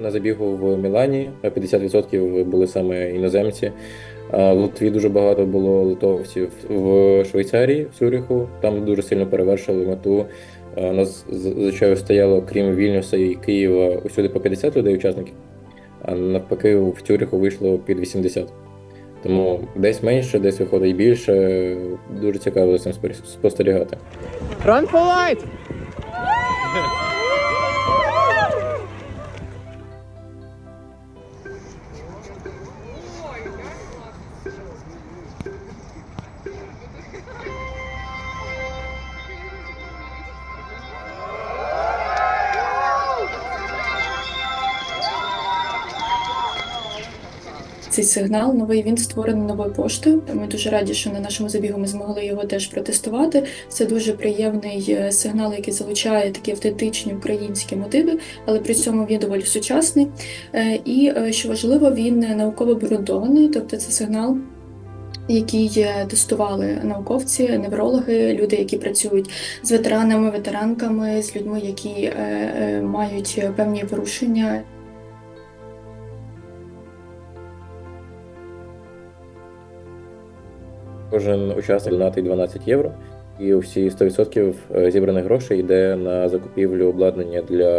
На забігу в Мілані 50% були саме іноземці. В Литві дуже багато було литовців в Швейцарії, в Цюріху. Там дуже сильно перевершили мету. У нас звичайно стояло, крім Вільнюса і Києва, усюди по 50 людей учасників. А навпаки, в Цюріху вийшло під 80. Тому десь менше, десь виходить більше. Дуже цікаво за цим спостерігати. Run for light! Цей сигнал новий він створений новою поштою. Ми дуже раді, що на нашому забігу ми змогли його теж протестувати. Це дуже приємний е, сигнал, який залучає такі автентичні українські мотиви, але при цьому він доволі сучасний. Е, І е, що важливо, він науково обґрунтований, тобто це сигнал. Е, тестували науковці, неврологи, люди, які працюють з ветеранами, ветеранками, з людьми, які е, е, мають певні порушення Кожен учасник донатить 12 євро, і всі 100% зібраних грошей йде на закупівлю обладнання для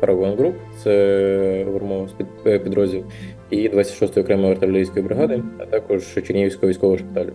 Paragon Group, це говоримо підрозділ, і 26-ї окремої артилерійської бригади, а також Чернігівського військового шпиталю.